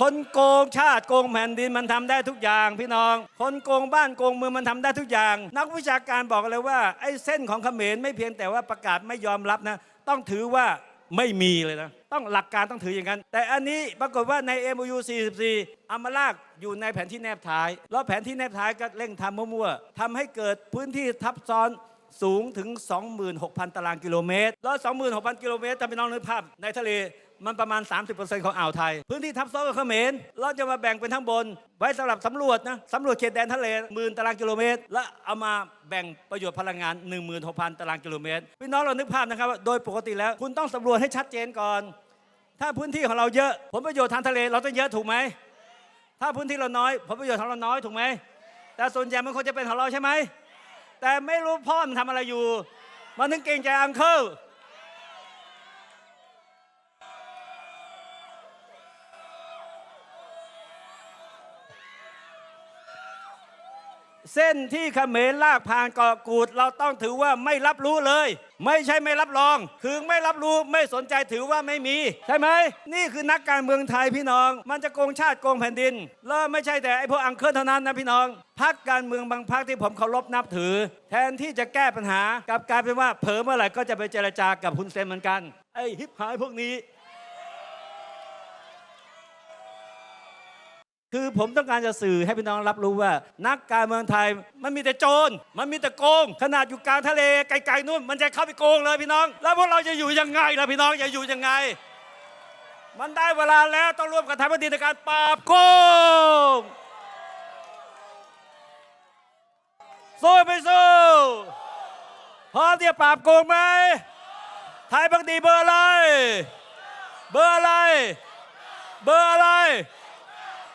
คนโกงชาติโกงแผ่นดินมันทำได้ทุกอย่าง พี่น้อง คนโกงบ้านโกงเมืองมันทำได้ทุกอย่าง นักวิชาการบอกเลยว่าไอ้เส้นของเขมรไม่เพียงแต่ว่าประกาศไม่ยอมรับนะ ต้องถือว่าไม่มีเลยนะ ต้องหลักการต้องถืออย่างนั้น แต่อันนี้ปรากฏว่าใน MOU 44เอามาลากอยู่ในแผนที่แนบท้าย แล้วแผนที่แนบท้ายก็เร่งทำมั่วๆทำให้เกิดพื้นที่ทับซ้อนสูงถึง 26,000 ตารางกิโลเมตร แล้ว 26,000 กิโลเมตรถ้าพี่น้องนึกภาพในทะเล มันประมาณ 30%ของอ่าวไทย พื้นที่ทับซ้อนกับเขมรเราจะมาแบ่งเป็นทั้งบน ไว้สำหรับสำรวจนะสำรวจเขตแดนทะเลหมื่นตารางกิโลเมตร และเอามาแบ่งประโยชน์พลังงาน 16,000 ตารางกิโลเมตรพี่น้องเรานึกภาพนะครับว่าโดยปกติแล้ว คุณต้องสำรวจให้ชัดเจนก่อน ถ้าพื้นที่ของเราเยอะผลประโยชน์ทางทะเลเราต้องเยอะถูกไหมถ้าพื้นที่เราน้อยผลประโยชน์ของเราน้อยถูกไหมแต่ส่วนใหญ่มันควรจะเป็นของเราใช่ไหมแต่ไม่รู้พ่อมันทำอะไรอยู่ มันถึงเกรงใจอังเคิล เส้นที่เขมรลากผ่านเกาะกูด เราต้องถือว่าไม่รับรู้เลย ไม่ใช่ไม่รับรอง คือไม่รับรู้ไม่สนใจถือว่าไม่มี ใช่ไหม นี่คือนักการเมืองไทยพี่น้อง มันจะโกงชาติโกงแผ่นดิน แล้วไม่ใช่แต่ไอ้พวกอังเคิลเท่านั้นนะพี่น้องพักการเมืองบางพักที่ผมเคารพนับถือ แทนที่จะแก้ปัญหากับกลายเป็นว่าเผลอเมื่อไหร่ก็จะไปเจรจากับฮุนเซนเหมือนกันไอ้ฮิปหายพวกนี้ คือผมต้องการจะสื่อให้พี่น้องรับรู้ว่า นักการเมืองไทยมันมีแต่โจร มันมีแต่โกง ขนาดอยู่กลางทะเลไกลๆนู่น มันจะเข้าไปโกงเลยพี่น้อง แล้วพวกเราจะอยู่ยังไงล่ะพี่น้องจะอยู่ยังไง มันได้เวลาแล้วต้องร่วมกันทำหน้าที่ในการปราบโกงสู้ไปสู้พร้อมที่จะปราบโกงไหมไทยพักดีเบอร์อะไร เบอร์อะไร เบอร์อะไร